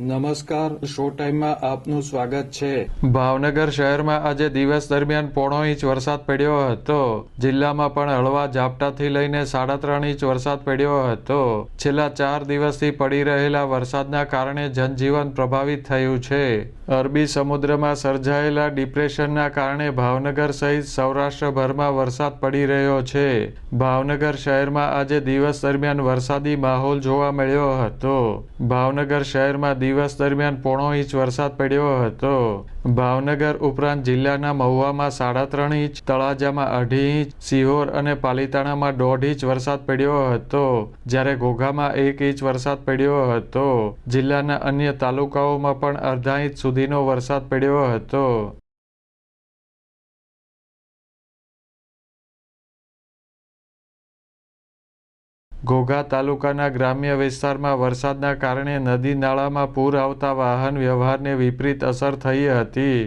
નમસ્કાર, શો ટાઈમમાં આપનું સ્વાગત છે. ભાવનગર શહેરમાં આજે દિવસ દરમિયાન પોણો ઇંચ વરસાદ પડ્યો હતો. જિલ્લામાં પણ હળવા ઝાપટાથી લઈને સાડા ત્રણ ઇંચ વરસાદ પડ્યો હતો. છેલ્લા ચાર દિવસથી પડી રહેલા વરસાદના કારણે જનજીવન પ્રભાવિત થયું છે. અરબી સમુદ્રમાં સર્જાયેલા ડિપ્રેશનના કારણે ભાવનગર સહિત સૌરાષ્ટ્રભરમાં વરસાદ પડી રહ્યો છે. ભાવનગર શહેરમાં આજે દિવસ દરમિયાન વરસાદી માહોલ જોવા મળ્યો હતો. ભાવનગર શહેરમાં દિવસ દરમિયાન પોણો ઇંચ વરસાદ પડ્યો હતો. ભાવનગર ઉપરાંત જિલ્લાના મહુવામાં સાડા ત્રણ ઇંચ, તળાજામાં અઢી ઇંચ, સિહોર અને પાલીતાણામાં દોઢ ઇંચ વરસાદ પડ્યો હતો. જ્યારે ઘોઘામાં એક ઇંચ વરસાદ પડ્યો હતો. જિલ્લાના અન્ય તાલુકાઓમાં પણ અડધા ઇંચ સુધીનો વરસાદ પડ્યો હતો. ઘોઘા તાલુકાના ગ્રામ્ય વિસ્તારમાં વરસાદના કારણે નદી નાળામાં પૂર આવતા વાહન વ્યવહારને વિપરીત અસર થઈ હતી.